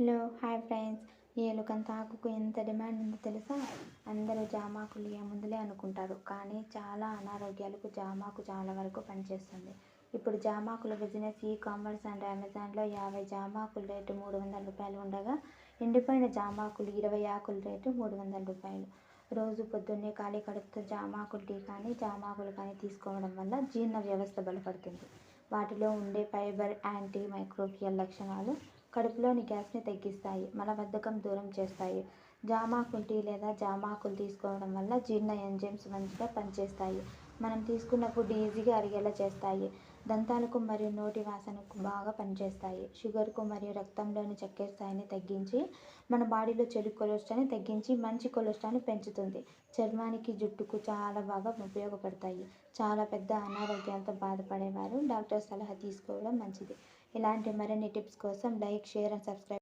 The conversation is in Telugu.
Hello hi friends. ఏలుకంత ఆకుకు ఎంత డిమాండ్ ఉందో తెలుసా? అందరూ జామాకులు ఏముందిలే అనుకుంటారు. కానీ చాలా అనారోగ్యాలకు జామాకు చాలా వరకు పనిచేస్తుంది. ఇప్పుడు జామాకుల బిజినెస్ ఈ కామర్స్ అండ్ అమెజాన్లో యాభై జామాకుల రేటు మూడు వందల రూపాయలు ఉండగా ఎండిపోయిన జామాకులు ఇరవై ఆకుల రేటు మూడు వందల రూపాయలు. రోజు పొద్దున్నే ఖాళీ కడుపుతో జామాకులు టీ కానీ జామాకులు కానీ తీసుకోవడం వల్ల జీర్ణ వ్యవస్థ బలపడుతుంది. వాటిలో ఉండే ఫైబర్ యాంటీ మైక్రోబియల్ లక్షణాలు కడుపులోని గ్యాస్ని తగ్గిస్తాయి మలబద్ధకం దూరం చేస్తాయి. జామాకులు టీ లేదా జామాకులు తీసుకోవడం వల్ల జీర్ణ ఎంజైమ్స్ మంచిగా పనిచేస్తాయి. మనం తీసుకున్న ఫుడ్ ఈజీగా అరిగేలా చేస్తాయి. దంతాలకు మరియు నోటి వాసనకు బాగా పనిచేస్తాయి. షుగర్కు మరియు రక్తంలోని చక్కెర స్థాయిని తగ్గించి మన బాడీలో చెడు కొలెస్ట్రాల్ని తగ్గించి మంచి కొలెస్ట్రాల్ని పెంచుతుంది. చర్మానికి జుట్టుకు చాలా బాగా ఉపయోగపడతాయి. చాలా పెద్ద అనారోగ్యాలతో బాధపడేవారు. డాక్టర్ సలహా తీసుకోవడం మంచిది. ఇలాంటి మరిన్ని టిప్స్ కోసం లైక్ షేర్ అండ్ సబ్స్క్రైబ్